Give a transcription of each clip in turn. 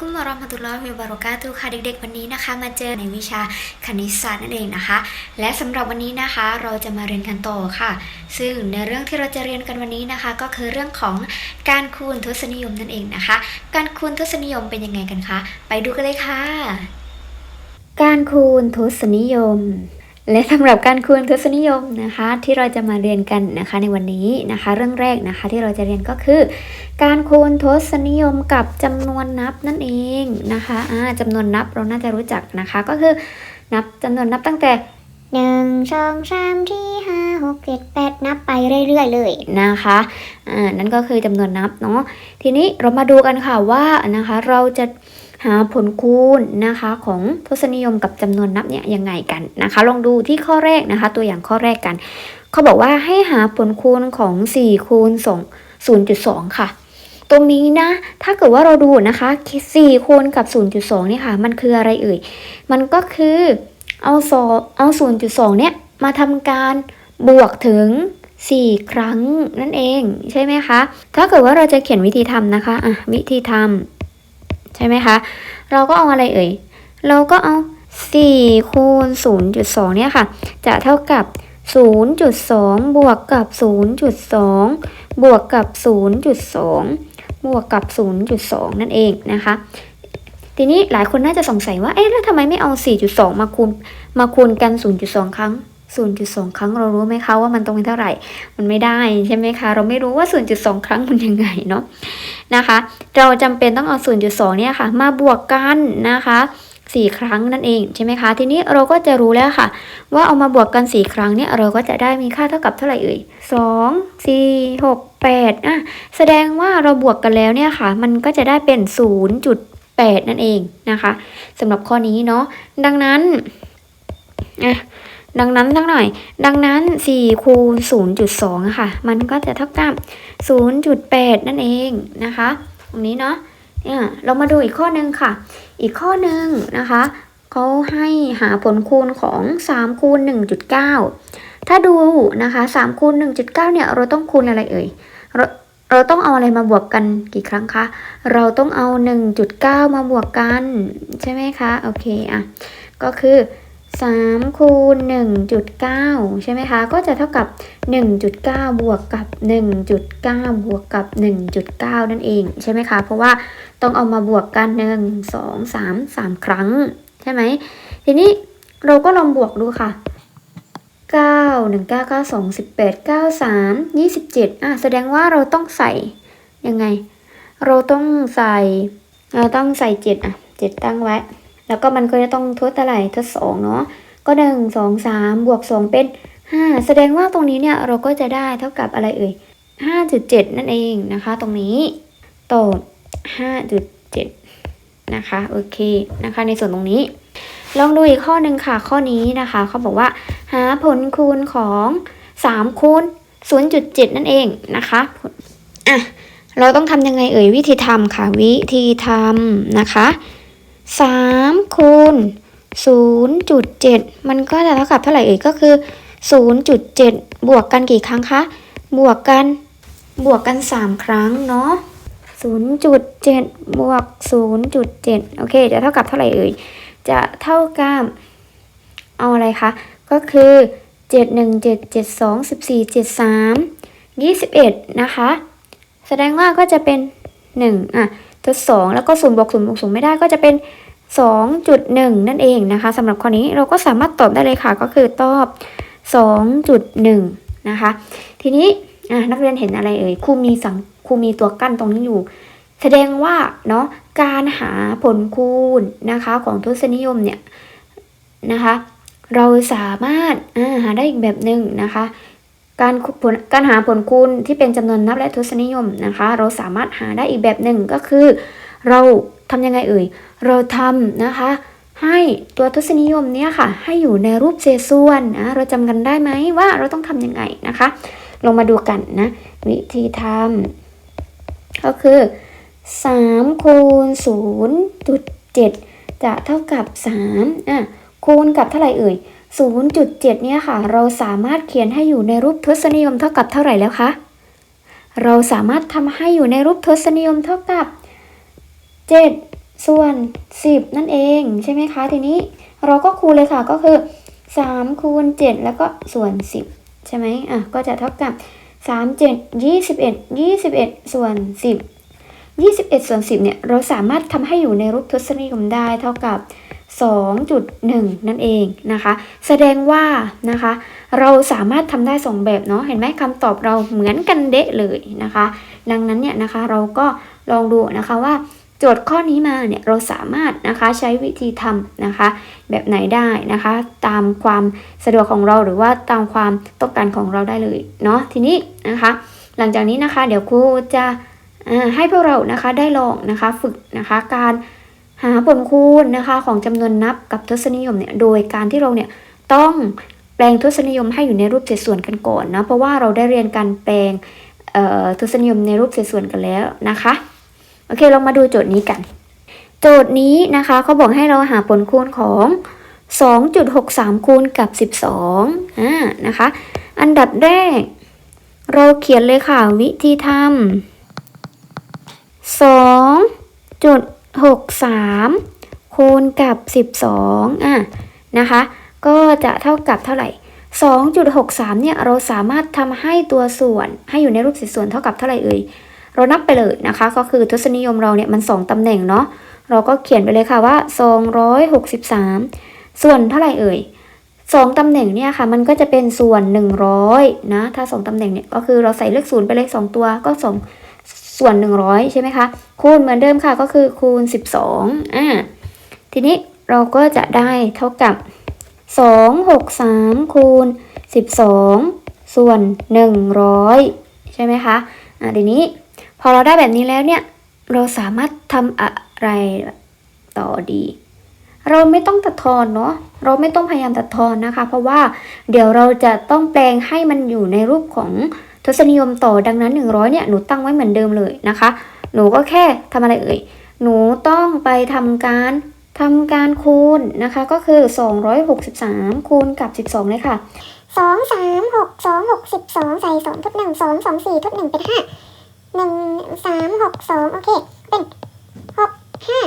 กุมวะเราะห์มะตุลลอฮิวบะเราะกาตุค่ะเด็กๆ วันนี้นะคะ มาเจอในวิชาคณิตศาสตร์นั่นเองนะคะ และสำหรับวันนี้นะคะเราจะมาเรียนกันต่อค่ะ ซึ่งในเรื่องที่เราจะเรียนกันวันนี้นะคะ ก็คือเรื่องของการคูณทศนิยมนั่นเองนะคะ การคูณทศนิยมเป็นยังไงกันคะไปดูกันเลยค่ะ การคูณทศนิยม และสำหรับการคูณทศนิยมนะคะที่เราจะมาเรียนกันนะคะในวันนี้นะคะ เรื่องแรกนะคะที่เราจะเรียนก็คือ การคูณทศนิยมกับจำนวนนับนั่นเองนะคะอ่าจำนวนนับเราน่าจะรู้จักนะคะ ก็คือนับจำนวนนับตั้งแต่หนึ่งสองสามสี่ห้าหกเจ็ดแปดนับไปเรื่อยๆเลยนะคะอ่านั่นก็คือจำนวนนับเนาะทีนี้เรามาดูกันค่ะว่านะคะเราจะ หาผลคูณนะคะของทศนิยมกับจำนวนนับเนี่ยยังไงกันนะคะ ลองดูที่ข้อแรกนะคะ ตัวอย่างข้อแรกกัน เขาบอกว่าให้หาผลคูณของ4คูณ2 0.2 ค่ะ ตรงนี้นะ ถ้าเกิดว่าเราดูนะคะ4คูณกับ 0.2เนี่ยค่ะ มันคืออะไรเอ่ย มันก็คือเอาโซเอา 0.2 เนี่ยมาทำการบวกถึง 4 ครั้งนั่นเองใช่ไหมคะ ถ้าเกิดว่าเราจะเขียนวิธีทำนะคะอะวิธีทำ ใช่ไหมคะ เราก็เอาอะไรเอ่ย เราก็เอา 4 คูณ 0.2 เนี่ยค่ะ จะเท่ากับ 0.2 บวกกับ 0.2 บวกกับ 0.2 บวกกับ 0.2 นั่นเองนะคะ ทีนี้หลายคนน่าจะสงสัยว่า เอ๊ะ แล้วทำไมไม่เอา 4.2 มาคูณ มาคูณกัน 0.2 ครั้ง 0.2 ครั้งเรารู้ไหมคะว่ามันตรงเป็นเท่าไหร่ มันไม่ได้ใช่ไหมคะ เราไม่รู้ว่า 0.2 ครั้งมันยังไงเนาะนะคะ เราจำเป็นต้องเอา 0.2 เนี่ยค่ะ มาบวกกันนะคะ4 ครั้งนั่นเองใช่ไหมคะ ทีนี้เราก็จะรู้แล้วค่ะ ว่าเอามาบวกกัน 4 ครั้งเนี่ยเราก็จะได้มีค่าเท่ากับเท่าไหร่เอ่ย2 4 6 8อะแสดงว่าเราบวกกันแล้วเนี่ยค่ะ มันก็จะได้เป็น 0.8 นั่นเองนะคะสำหรับข้อนี้เนาะดังนั้นอะ ดังนั้นทั้งหน่อย ดังนั้น4คูณ0.2ค่ะ มันก็จะเท่ากับ 0.8 นั่นเองนะคะ ตรงนี้เนาะเนี่ยเรามาดูอีกข้อหนึ่งค่ะ อีกข้อหนึ่งนะคะเขาให้หาผลคูณของ3คูณ1.9 ถ้าดูนะคะ3คูณ1.9เนี่ยเราต้องคูณอะไรเอ่ยเราเราต้องเอาอะไรมาบวกกันกี่ครั้งคะ เราต้องเอา 1.9 มาบวกกัน ใช่ไหมคะ โอเคอะ ก็คือ 3คูณ1.9 ใช่ไหมคะ ก็จะเท่ากับ 1.9 บวกกับ 1.9 บวกกับ 1.9 นั่นเองใช่ไหมคะ เพราะว่าต้องเอามาบวกกัน 1 2 3 3 ครั้ง ใช่ไหม ทีนี้เราก็ลองบวกดูค่ะ 9 1 9 9 2 18 9 3 27อะแสดงว่าเราต้องใส่ยังไง เราต้องใส่เราต้องใส่ 7 อะ 7 ตั้งไว้ แล้วก็มันก็จะต้องทดเท่าไหร่ทดสองเนาะก็หนึ่งสองสามบวกสองเป็นห้าแสดงว่าตรงนี้เนี่ยเราก็จะได้เท่ากับอะไรเอ่ยห้าจุดเจ็ดนั่นเองนะคะ ตรงนี้ตอบห้าจุดเจ็ดนะคะโอเคนะคะ ในส่วนตรงนี้ ลองดูอีกข้อหนึ่งค่ะข้อนี้นะคะเขาบอกว่า หาผลคูณของสามคูณศูนย์จุดเจ็ดนั่นเองนะคะอะเราต้องทำยังไงเอ่ยวิธีทำค่ะ วิธีทำนะคะ สามคูณศูนย์จุดเจ็ดมันก็จะเท่ากับเท่าไหร่เอ่ยก็คือศูนย์จุดเจ็ดบวกกันกี่ครั้งคะ บวกกันบวกกันสามครั้งเนาะศูนย์จุดเจ็ดบวกศูนย์จุดเจ็ดโอเค จะเท่ากับเท่าไหร่เอ่ย จะเท่ากับ เอาอะไรคะ ก็คือเจ็ดหนึ่งเจ็ดเจ็ดสองสิบสี่เจ็ดสามยี่สิบเอ็ดนะคะ แสดงว่าก็จะเป็นหนึ่งอะ ทดสองแล้วก็ศูนย์บวกศูนย์บวกศูนย์ไม่ได้ก็จะเป็น 2.1 นั่นเองนะคะสำหรับข้อนี้เราก็สามารถตอบได้เลยค่ะ ก็คือตอบ 2.1 นะคะ ทีนี้นักเรียนเห็นอะไรเอ่ยครูมีสังครูมีตัวกั้นตรงนี้อยู่ แสดงว่าเนาะการหาผลคูณนะคะของทศนิยมเนี่ยนะคะ เราสามารถาหาได้อีกแบบหนึ่งนะคะ การผลการหาผลคูณที่เป็นจำนวนนับและทศนิยมนะคะ เราสามารถหาได้อีกแบบหนึ่งก็คือ เราทำยังไงเอ่ย เราทำนะคะ ให้ตัวทศนิยมเนี่ยค่ะ ให้อยู่ในรูปเศษส่วนนะเราจำกันได้ไหมว่าเราต้องทำยังไงนะคะ ลงมาดูกันนะ วิธีทำก็คือ3คูณ0.7 จะเท่ากับ3อะคูณกับเท่าไหร่เอ่ย 0.7 เนี่ยค่ะ เราสามารถเขียนให้อยู่ในรูปทศนิยมเท่ากับเท่าไหร่แล้วคะ เราสามารถทำให้อยู่ในรูปทศนิยมเท่ากับ 7 ส่วน 10 นั่นเองใช่ไหมคะ ทีนี้เราก็คูณเลยค่ะก็คือ 3 คูณ 7 แล้วก็ส่วน 10 ใช่ไหมอะก็จะเท่ากับ 3 7 21 21 ส่วน 10 21 ส่วน 10 เนี่ย เราสามารถทำให้อยู่ในรูปทศนิยมได้เท่ากับ 2.1 นั่นเองนะคะ แสดงว่านะคะ เราสามารถทำได้ 2 แบบเนาะเห็นไหมคำตอบเราเหมือนกันเดะเลยนะคะ ดังนั้นเนี่ยนะคะเราก็ลองดูนะคะว่าโจทย์ข้อนี้มาเนี่ยเราสามารถนะคะใช้วิธีทำนะคะ แบบไหนได้นะคะ ตามความสะดวกของเราหรือว่าตามความต้องการของเราได้เลยเนาะทีนี้นะคะ หลังจากนี้นะคะ เดี๋ยวครูจะให้พวกเรานะคะได้ลองนะคะฝึกนะคะการ หาผลคูณนะคะของจำนวนนับกับทศนิยมเนี่ยโดยการที่เราเนี่ยต้องแปลงทศนิยมให้อยู่ในรูปเศษส่วนกันก่อนนะเพราะว่าเราได้เรียนการแปลงทศนิยมในรูปเศษส่วนกันแล้วนะคะโอเคเรามาดูโจทย์นี้กัน โจทย์นี้นะคะเขาบอกให้เราหาผลคูณของ 2.63 คูณกับ 12อ่านะคะ อันดับแรก เราเขียนเลยค่ะวิธีทำ 63 คูณกับ 12อะนะคะ ก็จะเท่ากับเท่าไหร่ 2.63 เนี่ยเราสามารถทำให้ตัวส่วนให้อยู่ในรูปสัดส่วนเท่ากับเท่าไหร่เอ่ยเรานับไปเลยนะคะ ก็คือทศนิยมเราเนี่ยมัน 2ตำแหน่งเนาะเราก็เขียนไปเลยค่ะว่า 263 ส่วนเท่าไหร่เอ่ย2ตำแหน่งเนี่ยค่ะมันก็จะเป็นส่วน 100นะถ้า 2ตำแหน่งเนี่ยก็คือเราใส่เลขศูนย์ไปเลข2ตัวก็2 ส่วน 100 ใช่ไหมคะ คูณเหมือนเดิมค่ะก็คือคูณ 12อ่าทีนี้เราก็จะได้เท่ากับ 263 คูณ 12 ส่วน 100 ใช่ไหมคะอ่าทีนี้พอเราได้แบบนี้แล้วเนี่ย เราสามารถทำอะไรต่อดี เราไม่ต้องตัดทอนเนาะเราไม่ต้องพยายามตัดทอนนะคะ เพราะว่าเดี๋ยวเราจะต้องแปลงให้มันอยู่ในรูปของ ทศนิยมต่อดังนั้น 100เนี่ยหนูตั้งไว้เหมือนเดิมเลยนะคะ หนูก็แค่ทำอะไรเอ่ยหนูต้องไปทำการทำการคูณนะคะก็คือ 263 คูณกับ 12 เลยค่ะสองสามหกสองหกสิบสองใส่สองทดหนึ่งสองสองสี่ทดหนึ่งเป็นห้าหนึ่งสามหกสองโอเค เป็นหกห้า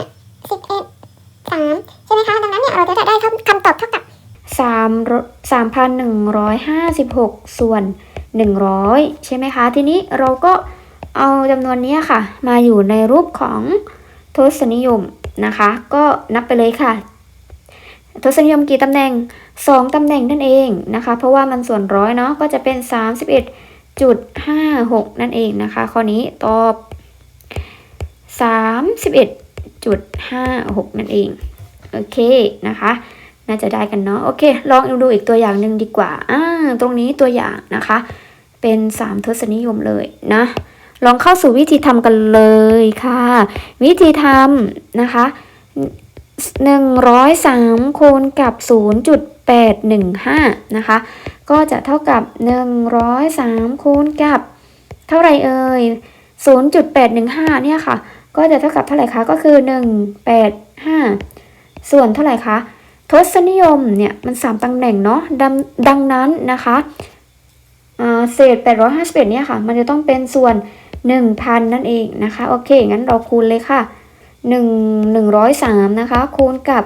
สิบเอ็ดสามใช่ไหมคะ ดังนั้นเนี่ย เราจะได้คำคำตอบเท่ากับ 3 3,156 ส่วน 100 ใช่ไหมคะ ทีนี้เราก็เอาจำนวนนี้ค่ะ มาอยู่ในรูปของทศนิยมนะคะ ก็นับไปเลยค่ะ ทศนิยมกี่ตำแหน่ง 2ตำแหน่งนั่นเองนะคะ เพราะว่ามันส่วนร้อยเนาะก็จะเป็น 31.56 นั่นเองนะคะ ข้อนี้ตอบ 31.56 นั่นเอง โอเคนะคะน่าจะได้กันเนาะโอเค ลองดูอีกตัวอย่างหนึ่งดีกว่าอ่าตรงนี้ตัวอย่างนะคะ เป็น 3 ทศนิยมเลยนะ ลองเข้าสู่วิธีทำกันเลยค่ะ วิธีทำนะคะ 103คูณกับ 0.815 นะคะ ก็จะเท่ากับ 103คูณกับ เท่าไรเอ่ย 0.815 เนี่ยค่ะ ก็จะเท่ากับเท่าไหร่คะ ก็คือ 185 ส่วนเท่าไหร่คะ ทศนิยมเนี่ยมัน 3ตำแหน่งเนาะดังดังนั้นนะคะ เศษ 851เนี่ยค่ะ มันจะต้องเป็นส่วน 1,000 นั่นเองนะคะ โอเค งั้นเราคูณเลยค่ะ 1 103 นะคะ คูณกับ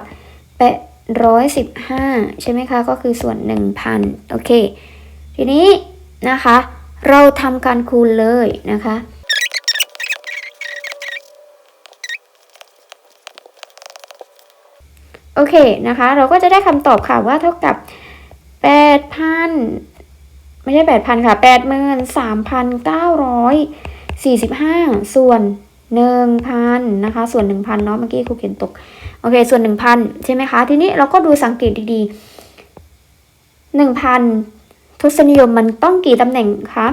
815 ใช่ไหมคะ ก็คือส่วน 1,000 โอเค ทีนี้นะคะ เราทำการคูณเลยนะคะโอเคนะคะ เราก็จะได้คำตอบค่ะว่าเท่ากับ 8,000 ไม่ใช่8,000ค่ะ83,945ส่วน1,000นนะคะ ส่วน1,000เนาะเมื่อกี้ครูเขียนตก โอเค ส่วน1,000ใช่ไหมคะ ทีนี้เราก็ดูสังเกตดีๆ1,000ทศนิยมมันต้องกี่ตำแหน่งคะ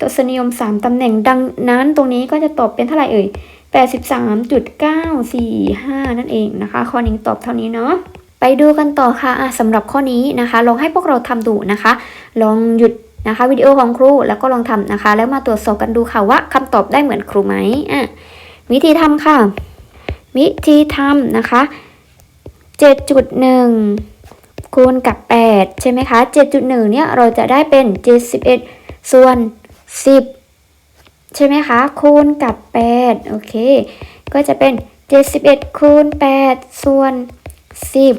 ทศนิยม3ตำแหน่งดังนั้นตรงนี้ก็จะตอบเป็นเท่าไหร่เอ่ย83.945นั่นเองนะคะ ข้อนี้ตอบเท่านี้เนาะไปดูกันต่อค่ะอะสำหรับข้อนี้นะคะ ลองให้พวกเราทำดูนะคะ ลองหยุด นะคะวิดีโอของครูแล้วก็ลองทำนะคะ แล้วมาตรวจสอบกันดูค่ะว่าคำตอบได้เหมือนครูไหมอะวิธีทำค่ะ วิธีทำนะคะ 7.1 คูณกับ 8 ใช่ไหมคะ 7.1 เนี่ยเราจะได้เป็น 71 ส่วน 10 ใช่ไหมคะ คูณกับ 8 โอเค ก็จะเป็นเจ็ดสิบเอ็ดคูณแปดส่วนสิบ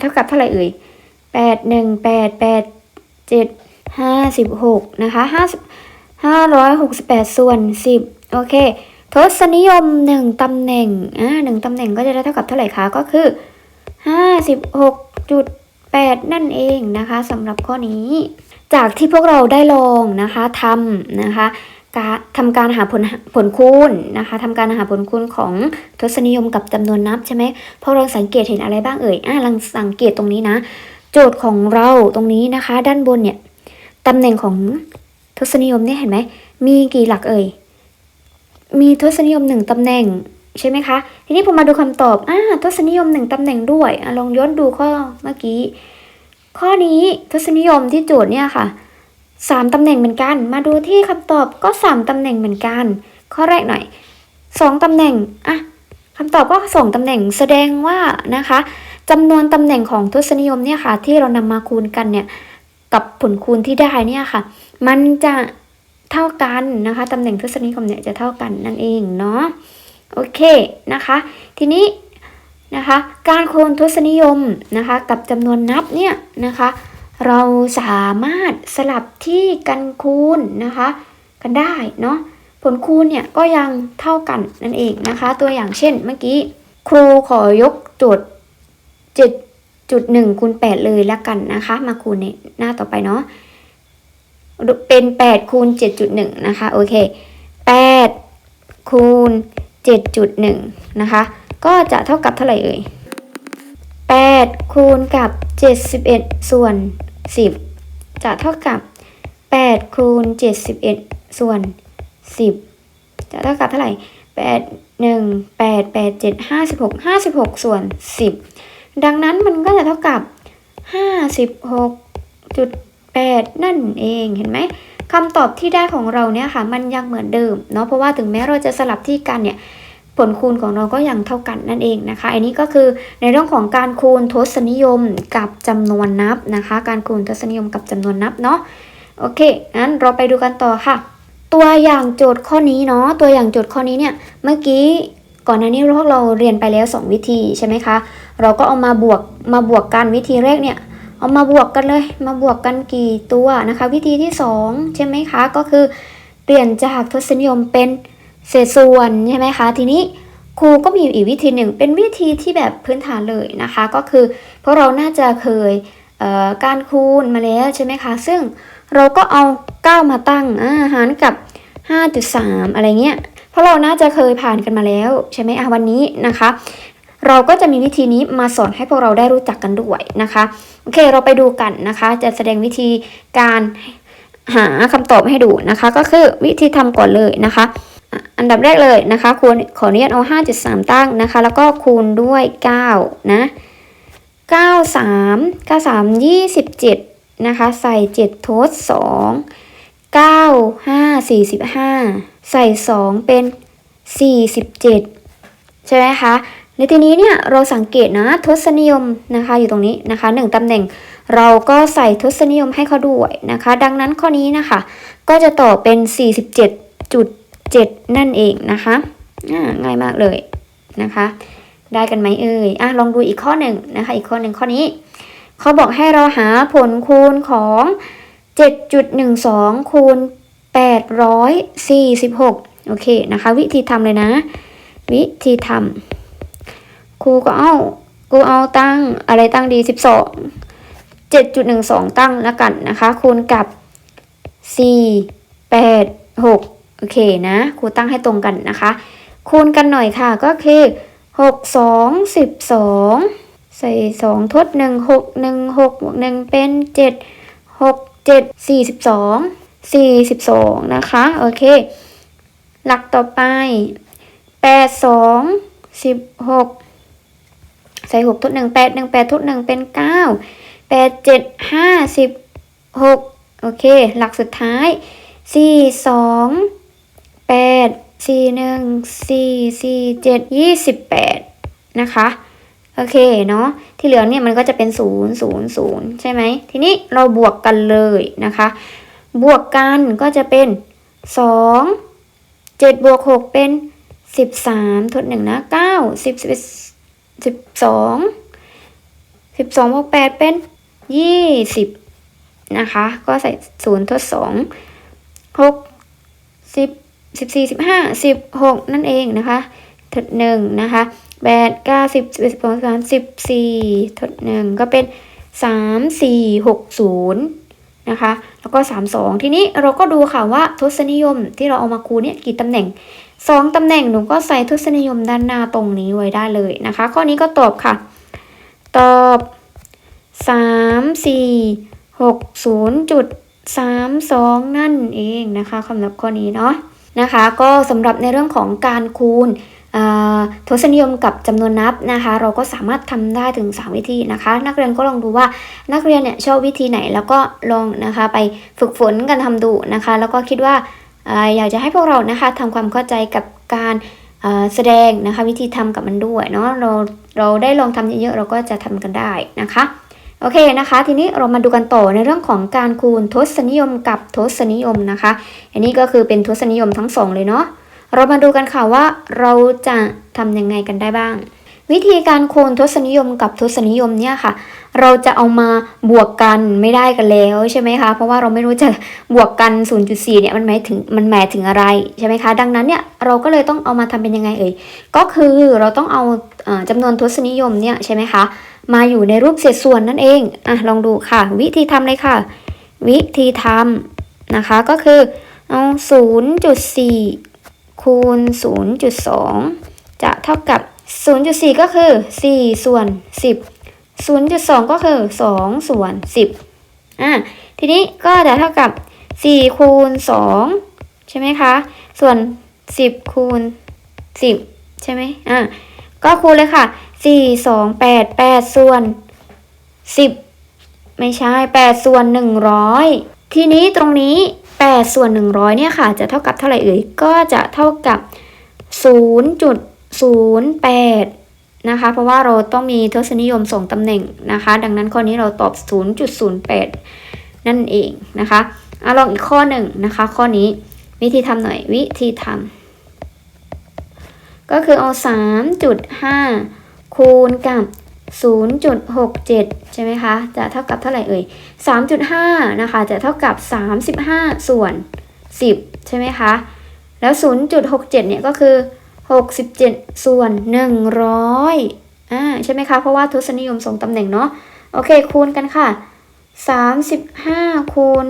เท่ากับเท่าไหร่เอ่ยแปดหนึ่ งแปดแปดเจ็ดห้าสิบหกนะคะห้าห้าร้อยหกสิบแปดส่วนสิบโอเค ทศนิยมหนึ่งตำแหน่ง อ่าหนึ่งตำแหน่งก็จะได้เท่ากับเท่าไหร่คะ ก็คือห้าสิบหกจุดแปดนั่นเองนะคะสำหรับข้อนี้ จากที่พวกเราได้ลองนะคะทำนะคะการทำการหาผลผลคูณนะคะทำการหาผลคูณของทศนิยมกับจำนวนนับใช่ไหมพอเราสังเกตเห็นอะไรบ้างเอ่ยอะลังสังเกตตรงนี้นะ โจทย์ของเราตรงนี้นะคะ ด้านบนเนี่ย ตำแหน่งของทศนิยมเนี่ยเห็นไหมมีกี่หลักเอ่ย มีทศนิยมหนึ่งตำแหน่งใช่ไหมคะ ทีนี้ผมมาดูคำตอบอ่าทศนิยมหนึ่งตำแหน่งด้วยอลองย้อนดูข้อเมื่อกี้ ข้อนี้ทศนิยมที่โจทย์เนี่ยค่ะสามตำแหน่งเหมือนกัน มาดูที่คำตอบก็สามตำแหน่งเหมือนกัน ข้อแรกหน่อยสองตำแหน่งอะคำตอบก็สองตำแหน่งแสดงว่านะคะจำนวนตำแหน่งของทศนิยมเนี่ยค่ะ ที่เรานำมาคูณกันเนี่ย กับผลคูณที่ได้เนี่ยค่ะ มันจะเท่ากันนะคะตำแหน่งทศนิยมเนี่ยจะเท่ากันนั่นเองเนาะโอเคนะคะ ทีนี้นะคะการคูณทศนิยมนะคะกับจำนวนนับเนี่ยนะคะ เราสามารถสลับที่กันคูณนะคะกันได้เนาะผลคูณเนี่ยก็ยังเท่ากันนั่นเองนะคะ ตัวอย่างเช่นเมื่อกี้ ครูขอยกโจทย์ จุดหนึ่งคูณแปดเลยละกันนะคะ มาคูณในหน้าต่อไปเนาะเป็นแปดคูณเจ็ดจุดหนึ่งนะคะโอเคแปดคูณเจ็ดจุดหนึ่งนะคะ ก็จะเท่ากับเท่าไหร่เอ่ยแปดคูณกับเจ็ดสิบเอ็ดส่วนสิบจะเท่ากับแปดคูณเจ็ดสิบเอ็ดส่วนสิบจะเท่ากับเท่าไหร่แปดหนึ่งแปดแปดเจ็ดห้าสิบหกห้าสิบหกส่วนสิบ ดังนั้นมันก็จะเท่ากับ 56.8 นั่นเองเห็นไหมคำตอบที่ได้ของเราเนี่ยค่ะ มันยังเหมือนเดิมเนาะเพราะว่าถึงแม้เราจะสลับที่กันเนี่ยผลคูณของเราก็ยังเท่ากันนั่นเองนะคะ อันนี้ก็คือในเรื่องของการคูณทศนิยมกับจำนวนนับนะคะ การคูณทศนิยมกับจำนวนนับเนาะโอเคงั้นเราไปดูกันต่อค่ะ ตัวอย่างโจทย์ข้อนี้เนาะตัวอย่างโจทย์ข้อนี้เนี่ยเมื่อกี้ ก่อนหน้านี้พวกเราเรียนไปแล้ว 2 วิธีใช่ไหมคะ เราก็เอามาบวกมาบวกกันวิธีแรกเนี่ย เอามาบวกกันเลย มาบวกกันกี่ตัวนะคะ วิธีที่ 2 ใช่ไหมคะ ก็คือเปลี่ยนจากทศนิยมเป็นเศษส่วนใช่ไหมคะ ทีนี้ครูก็มีอีกวิธีหนึ่งเป็นวิธีที่แบบพื้นฐานเลยนะคะ ก็คือเพราะเราน่าจะเคยเการคูณมาแล้วใช่ไหมคะ ซึ่งเราก็เอา 9 มาตั้งอาหารกับ 5.3 อะไรเงี้ย เพราะเราน่าจะเคยผ่านกันมาแล้ว ใช่ไหมอะวันนี้นะคะ เราก็จะมีวิธีนี้มาสอนให้พวกเราได้รู้จักกันด้วยนะคะโอเคเราไปดูกันนะคะ จะแสดงวิธีการหาคำตอบให้ดูนะคะ ก็คือวิธีทำก่อนเลยนะคะอะอันดับแรกเลยนะคะคูณขออนุญาตเอา 5.3 ตั้งนะคะ แล้วก็คูณด้วย 9 นะ 93 93 27 นะคะ ใส่ 7 ทด 2 9 5 45 ใส่ 2 เป็น 47 ใช่ไหมคะ ในทีนี้เนี่ยเราสังเกตนะทศนิยมนะคะอยู่ตรงนี้นะคะหนึ่งตำแหน่ง เราก็ใส่ทศนิยมให้เขาด้วยนะคะ ดังนั้นข้อนี้นะคะ ก็จะต่อบเป็น 47.7 นั่นเองนะคะง่ายมากเลยนะคะ ได้กันไหมเอ่ยอะลองดูอีกข้อหนึ่งนะคะ อีกข้อหนึ่งข้อนี้เขาบอกให้เราหาผลคูณของ 7.12 คูณ 846 โอเคนะคะ วิธีทำเลยนะ วิธีทำครูก็เอาครูเอาตั้งอะไรตั้งดี 12 7.12 ตั้งแล้วกันนะคะ คูณกับ 4 8 6 โอเคนะครูตั้งให้ตรงกันนะคะ คูณกันหน่อยค่ะก็คือ 6 2 12ใส่2ทด 1 6 1 6บวก1เป็น 7 6 7 42 42 นะคะ โอเค หลักต่อไปแปดสองสิบหกใส่หกทดหนึ่งแปดหนึ่งแปดทดหนึ่งเป็นเก้าแปดเจ็ดห้าสิบหกโอเค หลักสุดท้ายสี่สองแปดสี่หนึ่งสี่สี่เจ็ดยี่สิบแปดนะคะโอเคเนาะที่เหลือเนี่ยมันก็จะเป็นศูนย์ศูนย์ศูนย์ใช่ไหมทีนี้เราบวกกันเลยนะคะ บวกกันก็จะเป็นสองเจ็ดบวกหกเป็นสิบสามทดหนึ่งนะเก้าสิบสิบสองสิบสองบวกแปดเป็นยี่สิบนะคะ ก็ใส่ศูนย์ทดสองหกสิบสิบสี่สิบห้าสิบหกนั่นเองนะคะ ทดหนึ่งนะคะแปดเก้าสิบสิบสองสามสิบสี่ทดหนึ่งก็เป็นสามสี่หกศูนย์นะคะ แล้วก็สามสองทีนี้เราก็ดูค่ะว่าทศนิยมที่เราเอามาคูณเนี่ยกี่ตำแหน่งสองตำแหน่งหนูก็ใส่ทศนิยมด้านหน้าตรงนี้ไว้ได้เลยนะคะ ข้อนี้ก็ตอบค่ะ ตอบสามสี่หกศูนย์จุดสามสองนั่นเองนะคะสำหรับข้อนี้เนาะนะคะ ก็สำหรับในเรื่องของการคูณ ทศนิยมกับจำนวนนับนะคะ เราก็สามารถทำได้ถึง 3 วิธีนะคะ นักเรียนก็ลองดูว่านักเรียนเนี่ยชอบวิธีไหนแล้วก็ลองนะคะไปฝึกฝนกันทำดูนะคะ แล้วก็คิดว่าออยากจะให้พวกเรานะคะทำความเข้าใจกับการแสดงนะคะวิธีทำกับมันด้วยเนาะเราเราได้ลองทำเยอะๆเราก็จะทำกันได้นะคะโอเคนะคะ ทีนี้เรามาดูกันต่อในเรื่องของการคูณทศนิยมกับทศนิยมนะคะ อันนี้ก็คือเป็นทศนิยมทั้งสองเลยเนาะ เรามาดูกันค่ะว่าเราจะทำยังไงกันได้บ้าง วิธีการโคูณทศนิยมกับทศนิยมเนี่ยค่ะ เราจะเอามาบวกกันไม่ได้กันแล้วใช่ไหมคะ เพราะว่าเราไม่รู้จะบวกกัน 0.4 เนี่ยมันหมายถึงมันหมายถึงอะไรใช่ไหมคะ ดังนั้นเนี่ยเราก็เลยต้องเอามาทำเป็นยังไงเอ่ย ก็คือเราต้องเอาเอ่อจำนวนทศนิยมเนี่ยใช่ไหมคะ มาอยู่ในรูปเศษส่วนนั่นเองอะลองดูค่ะ วิธีทำเลยค่ะ วิธีทำนะคะก็คือเอา0.4 คูณ 0.2 จะเท่ากับ 0.4 ก็คือ 4 ส่วน 10 0.2 ก็คือ 2 ส่วน 10 อะ ทีนี้ก็จะเท่ากับ 4 คูณ 2 ใช่ไหมคะ ส่วน 10 คูณ 10 ใช่ไหมอะ ก็คูณเลยค่ะ 4 2 8 8 ส่วน 10 ไม่ใช่ 8 ส่วน 100 ทีนี้ตรงนี้ 8 ส่วน 100 เนี่ยค่ะ จะเท่ากับเท่าไหร่เอ่ย ก็จะเท่ากับ 0.08 นะคะ เพราะว่าเราต้องมีทศนิยมส่งตำแหน่งนะคะ ดังนั้นข้อนี้เราตอบ 0.08 นั่นเองนะคะอาลองอีกข้อหนึ่งนะคะ ข้อนี้วิธีทำหน่อยวิธีทำก็คือเอา 3.5 คูณกับ 0.67 ใช่ไหมคะ จะเท่ากับเท่าไหร่เอ่ย 3.5 นะคะ จะเท่ากับ 35 ส่วน 10 ใช่ไหมคะ แล้ว 0.67 เนี่ยก็คือ 67 ส่วน 100อ่าใช่ไหมคะ เพราะว่าทศนิยมส่งตำแหน่งเนาะ โอเค คูณกันค่ะ 35 คูณ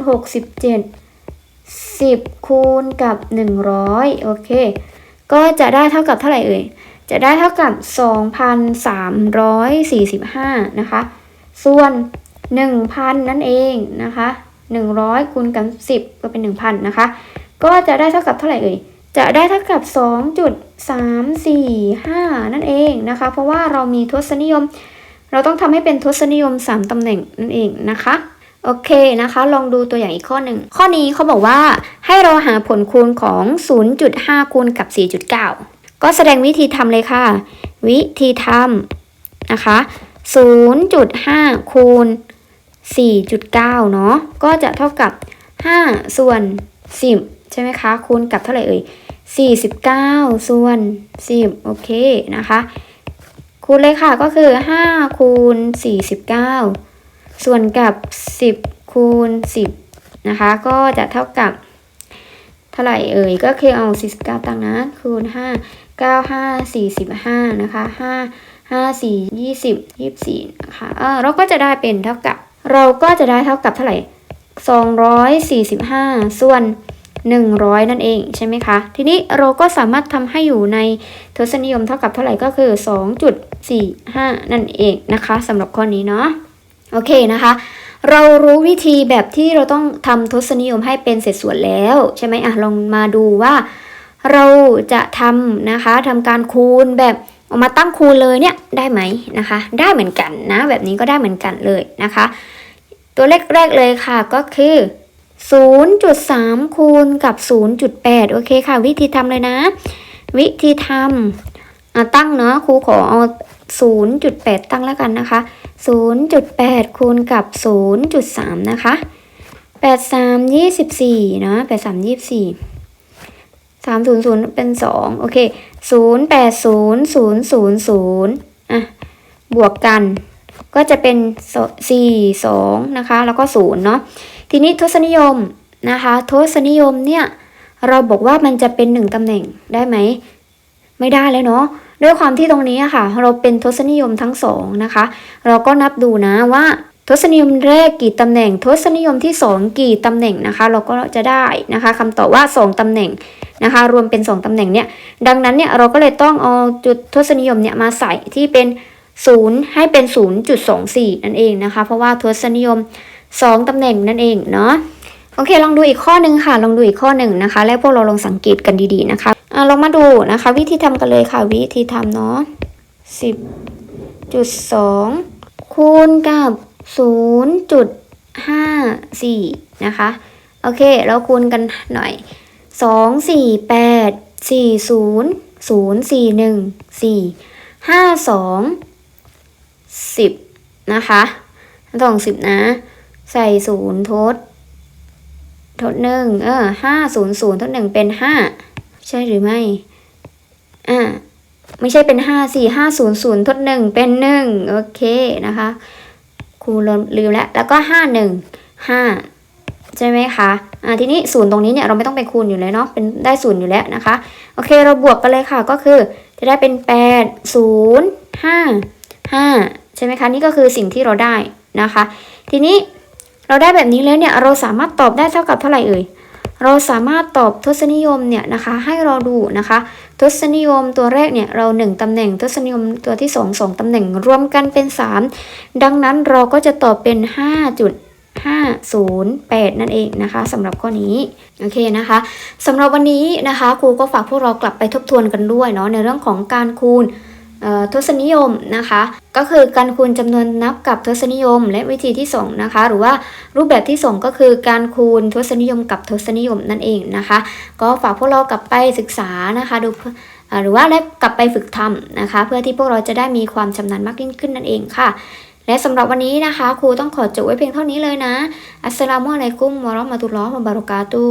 67 10 คูณกับ 100 โอเค ก็จะได้เท่ากับเท่าไหร่เอ่ย จะได้เท่ากับ 2,345 นะคะ ส่วน 1,000 นั่นเองนะคะ 100คูณกับ 10 ก็เป็น 1,000 นะคะ ก็จะได้เท่ากับเท่าไหร่เอ่ย จะได้เท่ากับ 2.345 นั่นเองนะคะ เพราะว่าเรามีทศนิยม เราต้องทำให้เป็นทศนิยม 3ตำแหน่งนั่นเองนะคะโอเคนะคะ ลองดูตัวอย่างอีกข้อหนึ่ง ข้อนี้เขาบอกว่าให้เราหาผลคูณของ 0.5 คูณกับ 4.9 ก็แสดงวิธีทำเลยค่ะ วิธีทำนะคะ 0.5 คูณ 4.9 เนาะก็จะเท่ากับ 5 ส่วน 10 ใช่ไหมคะ คูณกับเท่าไหร่เอ่ย 49 ส่วน 10 โอเคนะคะ คูณเลยค่ะก็คือ 5 คูณ 49 ส่วนกับ 10 คูณ 10 นะคะ ก็จะเท่ากับเท่าไหร่เอ่ยก็คือเอา 49 ตั้งนะ คูณ 5 9 5 45นะคะ5 5 4 20 24นะคะเออเราก็จะได้เป็นเท่ากับ เราก็จะได้เท่ากับเท่าไหร่245ส่วน100นั่นเองใช่ไหมคะ ทีนี้เราก็สามารถทำให้อยู่ในทศนิยมเท่ากับเท่าไหร่ก็คือ2.45นั่นเองนะคะสำหรับข้อนี้เนาะโอเคนะคะ เรารู้วิธีแบบที่เราต้องทำทศนิยมให้เป็นเศษส่วนแล้ว ใช่ไหมอะลองมาดูว่า เราจะทำนะคะทำการคูณแบบเอามาตั้งคูณเลยเนี่ยได้ไหมนะคะ ได้เหมือนกันนะ แบบนี้ก็ได้เหมือนกันเลยนะคะ ตัวเลขแรกเลยค่ะก็คือ 0.3 คูณกับ 0.8 โอเคค่ะ วิธีทำเลยนะ วิธีทำตั้งเนาะครูขอเอา 0.8 ตั้งแล้วกันนะคะ 0.8 คูณกับ 0.3 นะคะ 83 24 เนาะ83 24 สามศูนย์ศูนย์เป็นสองโอเคศูนย์แปดศูนย์ศูนย์ศูนย์ศูนย์อะบวกกันก็จะเป็นสี่สองนะคะ แล้วก็ศูนย์เนาะทีนี้ทศนิยมนะคะทศนิยมเนี่ยเราบอกว่ามันจะเป็นหนึ่งตำแหน่งได้ไหมไม่ได้เลยเนาะด้วยความที่ตรงนี้ค่ะ เราเป็นทศนิยมทั้งสองนะคะ เราก็นับดูนะว่า ทศนิยมแรกกี่ตำแหน่ง ทศนิยมที่สองกี่ตำแหน่งนะคะ เราก็จะได้นะคะคำตอบว่าสองตำแหน่งนะคะ รวมเป็นสองตำแหน่งเนี่ย ดังนั้นเนี่ยเราก็เลยต้องเอาจุดทศนิยมเนี่ยมาใส่ที่เป็นศูนย์ให้เป็น 0.24 นั่นเองนะคะ เพราะว่าทศนิยม 2ตำแหน่งนั่นเองเนาะโอเค ลองดูอีกข้อหนึ่งค่ะ ลองดูอีกข้อหนึ่งนะคะ แล้วพวกเราลองสังเกตกันดีๆนะคะอะลองมาดูนะคะ วิธีทำกันเลยค่ะ วิธีทำเนาะสิบจุดสองคูณกับ ศูนย์จุดห้าสี่นะคะ โอเค เราคูณกันหน่อยสองสี่แปดสี่ศูนย์ศูนย์สี่หนึ่งสี่ห้าสองสิบนะคะสองสิบนะ ใส่ศูนย์ทด ทดหนึ่งเออห้าศูนย์ศูนย์ทดหนึ่งเป็นห้าใช่หรือไม่อ่าไม่ใช่เป็นห้าสี่ห้าศูนย์ศูนย์ทดหนึ่งเป็นหนึ่งโอเคนะคะ รูลืมลืมแล้ว แล้วก็ห้าหนึ่งห้าใช่ไหมคะอ่าทีนี้ศูนย์ตรงนี้เนี่ยเราไม่ต้องไปคูณอยู่เลยเนาะ เป็นได้ศูนย์อยู่แล้วนะคะ โอเค เราบวกกันเลยค่ะ ก็คือจะได้เป็นแปดศูนย์ห้าห้าใช่ไหมคะ นี่ก็คือสิ่งที่เราได้นะคะ ทีนี้เราได้แบบนี้แล้วเนี่ย เราสามารถตอบได้เท่ากับเท่าไหร่เอ่ย เราสามารถตอบทศนิยมเนี่ยนะคะให้เราดูนะคะ ทศนิยมตัวแรกเนี่ยเรา 1 ตำแหน่ง ทศนิยมตัวที่ 2 2 ตำแหน่งรวมกันเป็น 3 ดังนั้นเราก็จะตอบเป็น 5.508 นั่นเองนะคะสำหรับข้อนี้โอเคนะคะสำหรับวันนี้นะคะครูก็ฝากพวกเรากลับไปทบทวนกันด้วยเนาะในเรื่องของการคูณ ทศนิยมนะคะ ก็คือการคูณจำนวนนับกับทศนิยม และวิธีที่2นะคะ หรือว่ารูปแบบที่2ก็คือการคูณทศนิยมกับทศนิยมนั่นเองนะคะ ก็ฝากพวกเรากลับไปศึกษานะคะดูหรือว่าและกลับไปฝึกทำนะคะ เพื่อที่พวกเราจะได้มีความชำนาญมากยิ่งขึ้นนั่นเองค่ะ และสำหรับวันนี้นะคะครูต้องขอจบไว้เพียงเท่านี้เลยนะ อัสสลามุอะลัยกุมวะเราะมะตุลลอฮ์วะบะเราะกาตุ